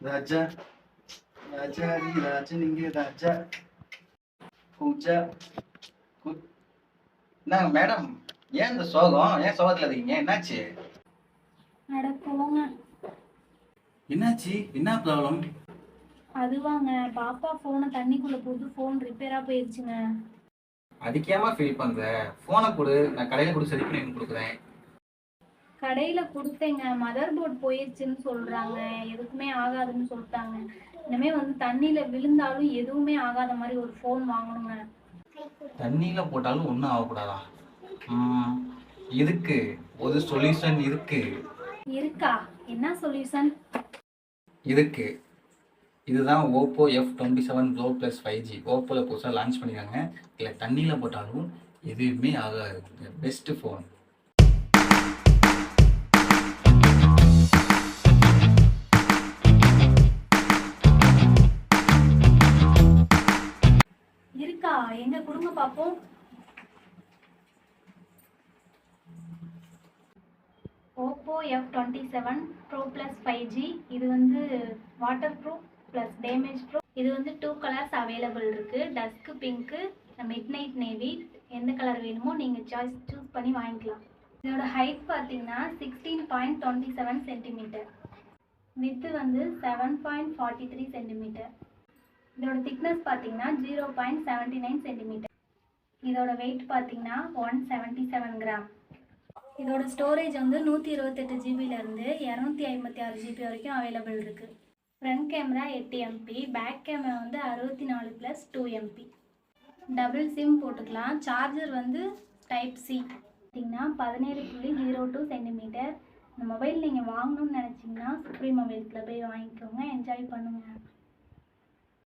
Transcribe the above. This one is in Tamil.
ராஜா ராஜா நீ ராஜா நீங்க ராஜா. பூஜா கு- என்னங்க மேடம் ஏன் இந்த சோகம்? ஏன் சோகத்துல இருக்கீங்க? என்னாச்சு? என்னாச்சு? என்ன ப்ராப்ளம்? அதுவாங்க பாப்பா ஃபோனை தண்ணிக்குள்ள போட்டு ஃபோன் ரிப்பேரா போயிருச்சுங்க. அதுக்கேமா ஃபீல் பண்ற? போனை கொடு நான் கடையில கொடு சரி பண்ணி கொடுக்குறேன். கடையில கொடுத்தேங்க. மதர் போர்ட் போயிருச்சுன்னு சொல்றாங்க. எதுக்குமே ஆகாதுன்னு சொல்லிட்டாங்க. இனிமே வந்து தண்ணியில விழுந்தாலும் எதுவுமே ஆகாத மாதிரி ஒரு ஃபோன் வாங்கணுங்க. தண்ணியில போட்டாலும் ஒன்றும் ஆகக்கூடாதா? ம், இருக்கு ஒரு சொல்யூஷன் இருக்கு. இருக்கா? என்ன சொல்யூஷன் இருக்கு. இதுதான் Oppo F twenty seven pro plus five G ஓப்போவில் புதுசாக லான்ச் பண்ணியிருக்காங்க இல்லை தண்ணியில் போட்டாலும் எதுவுமே ஆகாது. பெஸ்ட் ஃபோன் இருக்கா எங்க கொடுங்க பாப்போம். Oppo F twenty seven pro plus five G இது வந்து water proof plus damage proof இது வந்து டூ கலர்ஸ் அவைலபிள் இருக்கு. Dusk pink midnight navy எந்த கலர் வேணுமோ நீங்கள் சாய்ஸ் சூஸ் பண்ணி வாங்கிக்கலாம். இதோட ஹைட் பார்த்தீங்கன்னா sixteen point twenty seven centimetre width வந்து seven point forty three centimetre இதோட திக்னஸ் பார்த்தீங்கன்னா zero point seventy nine centimetre இதோட வெயிட் பார்த்தீங்கன்னா ஒன் செவன்ட்டி செவன் கிராம் இதோட ஸ்டோரேஜ் வந்து நூற்றி இருபத்தெட்டு ஜிபிலேருந்து இரநூத்தி ஐம்பத்தி ஆறு ஜிபி வரைக்கும் அவைலபிள் இருக்குது ஃப்ரண்ட் கேமரா எட்டு எம்பி பேக் கேமரா வந்து அறுபத்தி நாலு plus two MP double SIM போட்டுக்கலாம். சார்ஜர் வந்து டைப் சி பார்த்தீங்கன்னா பதினேழு புள்ளி ஜீரோ டூ சென்டிமீட்டர் இந்த மொபைல் நீங்கள் வாங்கணும்னு நினச்சிங்கன்னா சுப்ரீம் மொபைல்ஸில் போய் வாங்கிக்கோங்க. என்ஜாய் பண்ணுங்கள்